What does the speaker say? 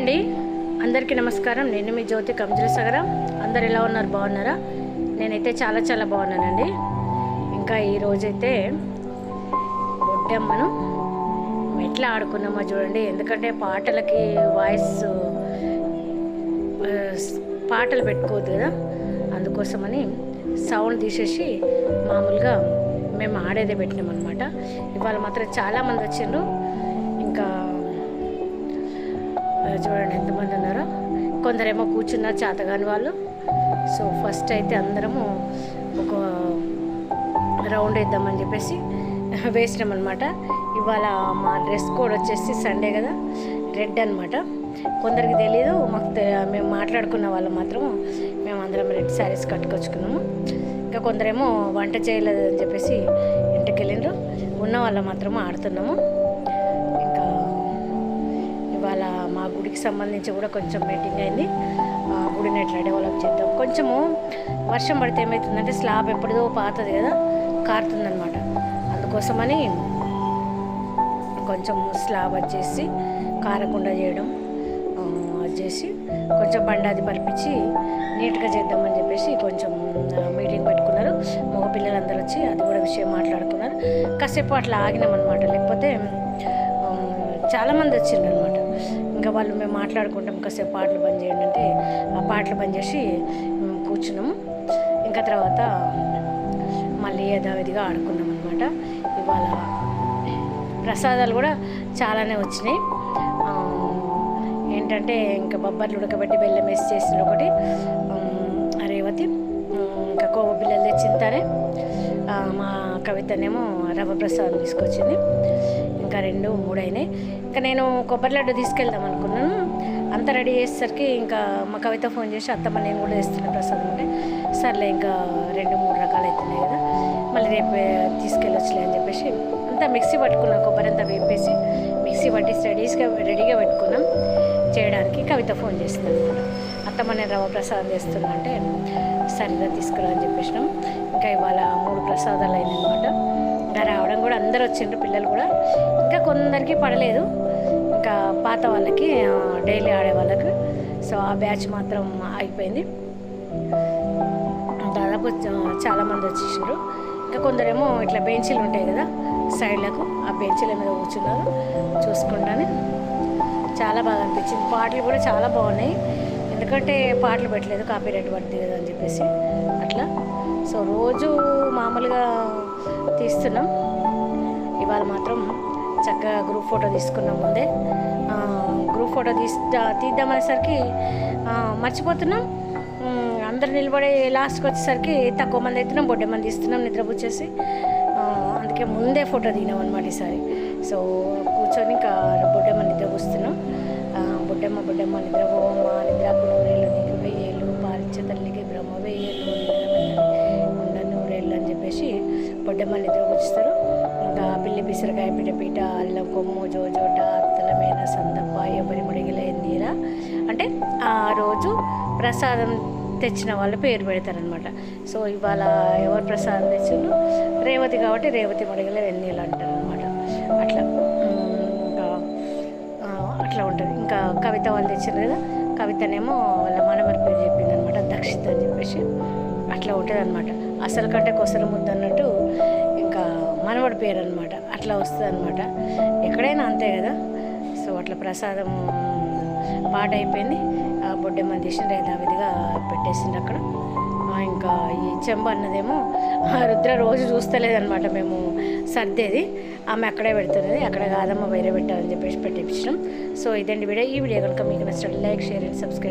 అండి. అందరికీ నమస్కారం. నేను మీ జ్యోతి కంజల సగరం. అందరు ఎలా ఉన్నారు? బాగున్నారా? నేనైతే చాలా చాలా బాగున్నానండి. ఇంకా ఈరోజైతే బొడ్డమ్మను ఎట్లా ఆడుకున్నామో చూడండి. ఎందుకంటే పాటలకి వాయిస్ పాటలు పెట్టుకోవద్దు కదా. అందుకోసమని సౌండ్ తీసేసి మామూలుగా మేము ఆడేదే పెట్టినాం అనమాట ఇవాళ మాత్రం చాలామంది వచ్చిండ్రు. ఇంకా చూడండి ఎంతమంది ఉన్నారో. కొందరేమో కూర్చున్నారు చేతగాని వాళ్ళు. సో ఫస్ట్ అయితే అందరము ఒక రౌండ్ వేద్దామని చెప్పేసి వేసినాం అనమాట ఇవాళ మా డ్రెస్ కోడ్ వచ్చేసి సండే కదా రెడ్ అనమాట కొందరికి తెలియదు మాకు మేము మాట్లాడుకున్న వాళ్ళు మాత్రం మేము అందరం రెడ్ శారీస్ కట్టుకొచ్చుకున్నాము. ఇంకా కొందరేమో వంట చేయలేదు అని చెప్పేసి ఇంటికి వెళ్ళిండ్రు ఉన్న వాళ్ళు మాత్రము ఆడుతున్నాము. ఇవాళ మా గుడికి సంబంధించి కూడా కొంచెం మీటింగ్ అయింది. ఆ గుడిని ఎట్లా డెవలప్ చేద్దాం. కొంచెము వర్షం పడితే ఏమవుతుందంటే స్లాబ్ ఎప్పుడుదో పాతది కదా కారుతుందనమాట అందుకోసమని కొంచెం స్లాబ్ వచ్చేసి కారకుండా చేయడం వచ్చేసి కొంచెం బండాది అది పరిపించి నీట్గా చేద్దామని చెప్పేసి కొంచెం మీటింగ్ పెట్టుకున్నారు. మగ పిల్లలందరూ వచ్చి అది కూడా విషయం మాట్లాడుకున్నారు. కాసేపు అట్లా ఆగినామన్నమాట. లేకపోతే చాలామంది వచ్చిండ్రు అనమాట ఇంకా వాళ్ళు మేము మాట్లాడుకుంటాం కాసేపు పాటలు బంద్ చేయండి అంటే ఆ పాటలు బంద్ చేసి మేము కూర్చున్నాము. ఇంకా తర్వాత మళ్ళీ యథావిధిగా ఆడుకున్నాం అనమాట ఇవాళ ప్రసాదాలు కూడా చాలానే వచ్చినాయి. ఏంటంటే ఇంకా బొబ్బర్లు ఉడకబెట్టి బెల్లం వేసి చేసిన ఒకటి. రేవతి ఇంకా కోవ పిల్లలు తెచ్చిన తనే. మా కవితనేమో రవ్వ ప్రసాదం తీసుకొచ్చింది. ఇంకా రెండు మూడు అయినాయి ఇంకా నేను కొబ్బరి లడ్డు తీసుకెళ్దాం అనుకున్నాను. అంత రెడీ చేసేసరికి ఇంకా మా కవిత ఫోన్ చేసి అత్తమ్మ నేను కూడా తెస్తున్నా ప్రసాదం అంటే. సర్లే ఇంకా రెండు మూడు రకాలు అవుతున్నాయి కదా మళ్ళీ రేపు తీసుకెళ్ళొచ్చులే అని చెప్పేసి అంతా మిక్సీ పట్టుకున్నాం కొబ్బరి అంతా వేపేసి మిక్సీ పట్టేసి రెడీస్గా రెడీగా పెట్టుకున్నాం. చేయడానికి కవిత ఫోన్ చేసింది అనమాట. అత్తమ్మ నేను రవ ప్రసాదం చేస్తున్నా అంటే సరిగా తీసుకురా అని చెప్పేసినాం. ఇంకా ఇవాళ మూడు ప్రసాదాలు అయినాయి అనమాట. అందరు వచ్చిండ్రు పిల్లలు కూడా. ఇంకా కొందరికి పడలేదు. ఇంకా పాత వాళ్ళకి డైలీ ఆడే వాళ్ళకి. సో ఆ బ్యాచ్ మాత్రం అయిపోయింది దాదాపు చాలామంది వచ్చేసారు ఇంకా కొందరేమో ఇట్లా బెంచీలు ఉంటాయి కదా సైడ్లకు ఆ బెంచీల మీద కూర్చున్నారు. చూసుకుంటాను. చాలా బాగా అనిపించింది. పాటలు కూడా చాలా బాగున్నాయి. ఎందుకంటే పాటలు పెట్టలేదు కాపీ రైట్ పడుతుంది కదా అని చెప్పేసి. అట్లా. సో రోజు మామూలుగా తీస్తున్నాం. ఇవాళ మాత్రం చక్కగా గ్రూప్ ఫోటో తీసుకున్నాం ముందే. గ్రూప్ ఫోటో తీస్ తీద్దామనేసరికి మర్చిపోతున్నాం. అందరు నిలబడే లాస్ట్కి వచ్చేసరికి తక్కువ మంది అవుతున్నాం బొడ్డే మంది ఇస్తున్నాం నిద్రపుచ్చేసి. అందుకే ముందే ఫోటో దిగినాం అనమాట ఈసారి. సో కూర్చొని ఇంకా బొడ్డమ్మ నిద్ర కూస్తున్నాం బొడ్డమ్మ బొడ్డమ్మ నిద్రపోవమ్మ నిద్రకు నూరేళ్ళు నీకు వెయ్యేళ్ళు పాలిచ్చే తల్లికి బ్రహ్మ వెయ్యేళ్ళు ఉండ నూరేళ్ళు అని చెప్పేసి బొడ్డమ్మ నిద్ర కూర్చుతారు ఇంకా పిల్లి పిసరకాయ పిట పీట అల్లం కొమ్ము జోజోట అత్తలమైన సందప్ప ఎవరి ముడిగిలైందిరా అంటే ఆ రోజు ప్రసాదం తెచ్చిన వాళ్ళు పేరు పెడతారనమాట సో ఇవాళ ఎవరు ప్రసాదం తెచ్చిండ్రు? రేవతి కాబట్టి రేవతి మడిగల వెన్నీళ్ళు అంటారు అనమాట అట్లా. ఇంకా అట్లా ఉంటుంది. ఇంకా కవిత వాళ్ళు తెచ్చారు కదా? కవితనేమో వాళ్ళ మనమరి పేరు చెప్పింది అనమాట దక్షిత అని చెప్పేసి. అట్లా ఉంటుంది అనమాట అసలు కంటే కొసరు ముద్దు అన్నట్టు మనవడి పేరు అనమాట అట్లా వస్తుంది అనమాట ఎక్కడైనా అంతే కదా. సో అట్లా ప్రసాదం పాట అయిపోయింది. ఆ బొడ్డెమ్మ తీసిన యథావిధిగా పెట్టేసింది అక్కడ. ఇంకా ఈ చెంబ అన్నదేమో ఆ రుద్ర రోజు చూస్తలేదనమాట మేము. సర్దేది. ఆమె అక్కడే పెడుతున్నది. అక్కడ కాదమ్మ వేరే పెట్టాలని చెప్పేసి పెట్టించడం సో ఇదండి వీడియో. ఈ వీడియో కనుక మీకు నచ్చినట్టు లైక్ షేర్ అండ్ సబ్స్క్రైబ్